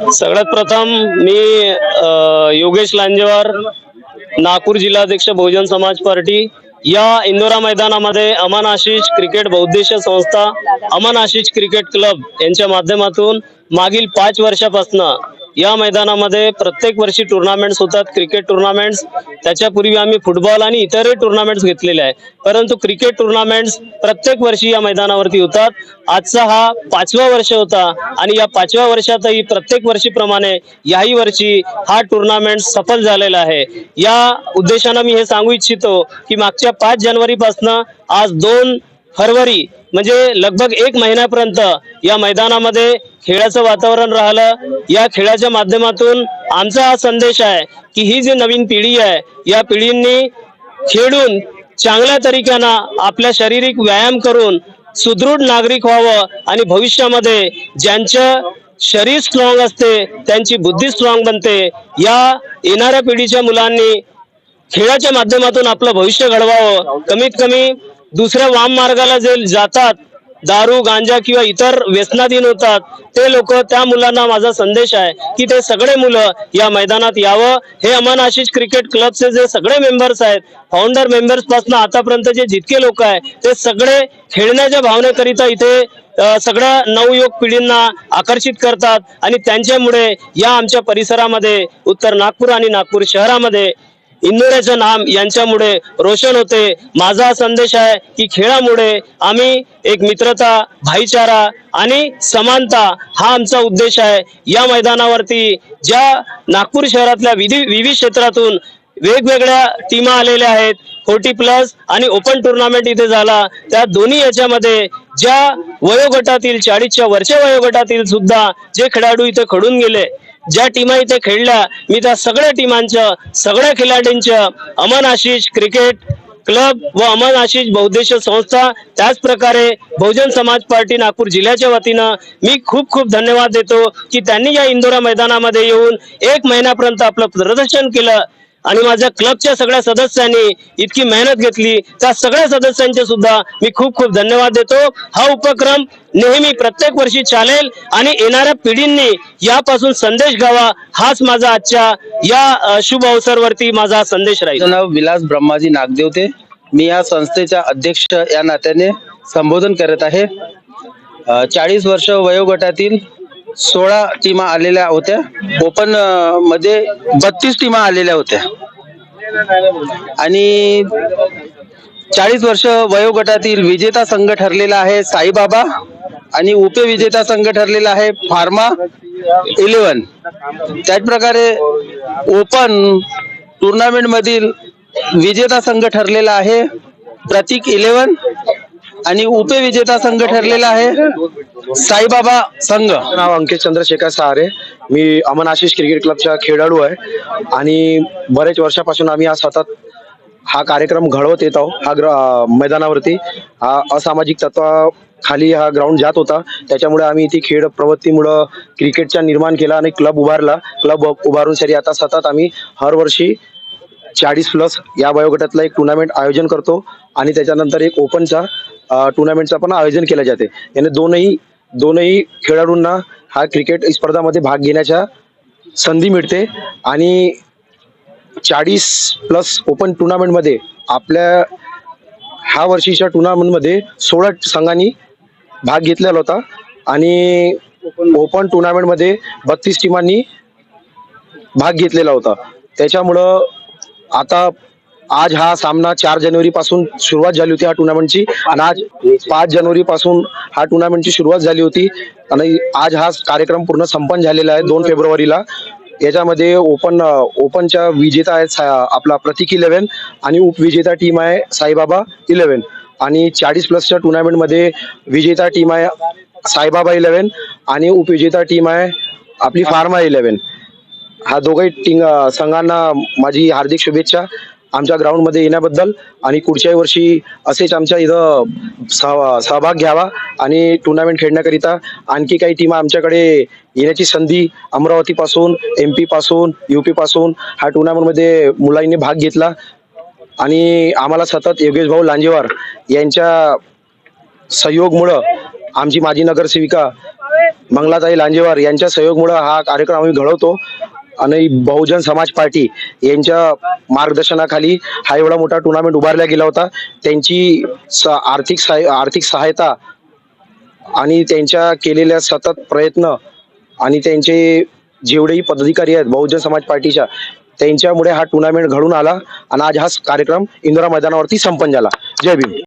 सगळ्यात प्रथम मी अ, योगेश लांजेवार नागपूर जिल्हाध्यक्ष बहुजन समाज पार्टी या इंदोरा मैदानामध्ये अमन आशिष क्रिकेट बहुद्देशीय संस्था अमन आशिष क्रिकेट क्लब यांच्या माध्यमातून मागील पाच वर्षापासून या मैदानामध्ये प्रत्येक वर्षी टुर्नामेंट्स होतात क्रिकेट टुर्नामेंट्स त्याच्यापूर्वी आम्ही फुटबॉल आणि इतरही टुर्नामेंट्स घेतलेले आहे. परंतु क्रिकेट टुर्नामेंट्स प्रत्येक वर्षी या मैदानावरती होतात. आजचा हा पाचवा वर्ष होता आणि या पाचव्या वर्षातही प्रत्येक वर्षीप्रमाणे याही वर्षी हा टुर्नामेंट सफल झालेला आहे. या उद्देशानं मी हे सांगू इच्छितो की मागच्या पाच जानेवारीपासनं आज दोन फरवरी म्हणजे लगभग एक महिन्यापर्यंत या मैदानामध्ये खेळाचं वातावरण राहिलं. या खेळाच्या माध्यमातून आमचा हा संदेश आहे की ही जी नवीन पिढी आहे या पिढींनी खेळून चांगल्या तरीक्यानं आपल्या शारीरिक व्यायाम करून सुदृढ नागरिक व्हावं आणि भविष्यामध्ये ज्यांचं शरीर स्ट्रॉंग असते त्यांची बुद्धी स्ट्रॉंग बनते या येणाऱ्या पिढीच्या मुलांनी खेळाच्या माध्यमातून आपलं भविष्य घडवावं. कमीत कमी दुसऱ्या वाम मार्गाला जे जातात दारू गांजा किंवा इतर व्यसनाधीन होतात ते लोक त्या मुलांना माझा संदेश आहे की ते सगळे मुलं या मैदानात यावं. हे अमन आशिष क्रिकेट क्लबचे जे सगळे मेंबर्स आहेत फाउंडर मेंबर्सपासून आतापर्यंत जे जितके लोक आहेत ते सगळे खेळण्याच्या भावनेकरिता इथे सगळ्या नवयुवक पिढींना आकर्षित करतात आणि त्यांच्यामुळे या आमच्या परिसरामध्ये उत्तर नागपूर आणि नागपूर शहरामध्ये इंदोऱ्याचं नाम यांच्यामुळे रोशन होते. माझा संदेश आहे की खेळामुळे आम्ही एक मित्रता भाईचारा आणि समानता हा आमचा उद्देश आहे. या मैदानावरती ज्या नागपूर शहरातल्या विधी विविध क्षेत्रातून वेगवेगळ्या टीमा आलेल्या आहेत. फोर्टी प्लस आणि ओपन टुर्नामेंट इथे झाला. त्या दोन्ही याच्यामध्ये ज्या वयोगटातील चाळीसच्या वरच्या वयोगटातील सुद्धा जे खेळाडू इथे खडून गेले ज्या टीमा इथे खेळल्या मी त्या सगळ्या टीमांचं सगळ्या खिलाडींचं अमन आशिष क्रिकेट क्लब व अमन आशिष बहुद्देशीय संस्था त्याच प्रकारे बहुजन समाज पार्टी नागपूर जिल्ह्याच्या वतीनं मी खूप खूप धन्यवाद देतो की त्यांनी या इंदोरा मैदानामध्ये येऊन एक महिन्यापर्यंत आपलं प्रदर्शन केलं. आणि माझ्या क्लबच्या सगळ्या सदस्यांनी इतकी मेहनत घेतली. त्या सगळ्या सदस्यांचे सुद्धा मी खूप खूप धन्यवाद देतो. हा उपक्रम नेहमी प्रत्येक वर्षी चालेल आणि येणाऱ्या पिढींनी यापासून संदेश घ्यावा हाच माझा आजच्या या शुभ अवसरवरती माझा संदेश राहील. नाव विलास ब्रह्माजी नागदेवते. मी या संस्थेचा अध्यक्ष या नात्याने संबोधन करत आहे. चाळीस वर्ष वयोगटातील सोळा टीमा आलेल्या होत्या. ओपनमध्ये बत्तीस टीमा आलेल्या होत्या. आणि चाळीस वर्ष वयोगटातील विजेता संघ ठरलेला आहे साईबाबा आणि उपविजेता संघ ठरलेला आहे फार्मा इलेव्हन. त्याच प्रकारे ओपन टुर्नामेंट मधील विजेता संघ ठरलेला आहे प्रतीक इलेव्हन आणि उपविजेता संघ ठरलेला आहे साईबाबा संघ. नाव अंकित चंद्रशेखर सहारे. मी अमन आशिष क्रिकेट क्लबचा खेळाडू आहे. आणि बरेच वर्षापासून आम्ही हा सतत हा कार्यक्रम घडवत येत आहोत. हा ग्र मैदानावरती. हा असामाजिक तत्वा खाली हा ग्राउंड जात होता. त्याच्यामुळे आम्ही इथे खेळ प्रवृत्तीमुळं क्रिकेटचा निर्माण केला आणि क्लब उभारला. क्लब उभारून सरी आता सतत आम्ही हरवर्षी चाळीस प्लस या वयोगटातला एक टुर्नामेंट आयोजन करतो. आणि त्याच्यानंतर एक ओपनचा टुर्नामेंटचा पण आयोजन केलं जाते. याने दोनही दोनही खेळाडूंना हा क्रिकेट स्पर्धामध्ये भाग घेण्याच्या संधी मिळते आणि चाळीस प्लस ओपन टुर्नामेंटमध्ये आपल्या ह्या वर्षीच्या टुर्नामेंटमध्ये सोळा संघांनी भाग घेतलेला होता आणि ओपन टुर्नामेंटमध्ये बत्तीस टीमांनी भाग घेतलेला होता. त्याच्यामुळं आता आज हा सामना चार जानेवारी पासून सुरुवात झाली होती हा टुर्नामेंटची आणि आज पाच जानेवारी पासून हा टुर्नामेंटची सुरुवात झाली होती. आणि आज हा कार्यक्रम पूर्ण संपन्न झालेला आहे दोन फेब्रुवारीला. याच्यामध्ये ओपन ओपनच्या विजेता आहेत सा- आपला प्रतीक इलेव्हन आणि उपविजेता टीम आहे साईबाबा इलेव्हन. आणि चाळीस प्लसच्या टुर्नामेंटमध्ये विजेता टीम आहे साईबाबा इलेव्हन आणि उपविजेता टीम आहे आपली फार्मा इलेव्हन. हा दोघही टीम संघांना माझी हार्दिक शुभेच्छा. आमच्या ग्राउंडमध्ये येण्याबद्दल आणि पुढच्याही वर्षी असेच आमच्या इथं सहभाग घ्यावा आणि टुर्नामेंट खेळण्याकरिता आणखी काही टीम आमच्याकडे येण्याची संधी अमरावतीपासून एमपासून यू पासून हा टुर्नामेंटमध्ये मुलांनी भाग घेतला. आणि आम्हाला सतत योगेश भाऊ लांजेवार यांच्या सहयोगमुळं आमची माजी नगरसेविका मंगलाताई लांजेवार यांच्या सहयोगमुळं हा कार्यक्रम आम्ही घडवतो. आणि बहुजन समाज पार्टी यांच्या मार्गदर्शनाखाली हा एवढा मोठा टुर्नामेंट उभारला गेला होता. त्यांची स- आर्थिक सहाय आर्थिक सहायता आणि त्यांच्या केलेल्या सतत प्रयत्न आणि त्यांचे जेवढेही पदाधिकारी आहेत बहुजन समाज पार्टीच्या त्यांच्यामुळे हा टुर्नामेंट घडून आला आणि आज हा कार्यक्रम इंदिरा मैदानावरती संपन्न झाला. जय भीम.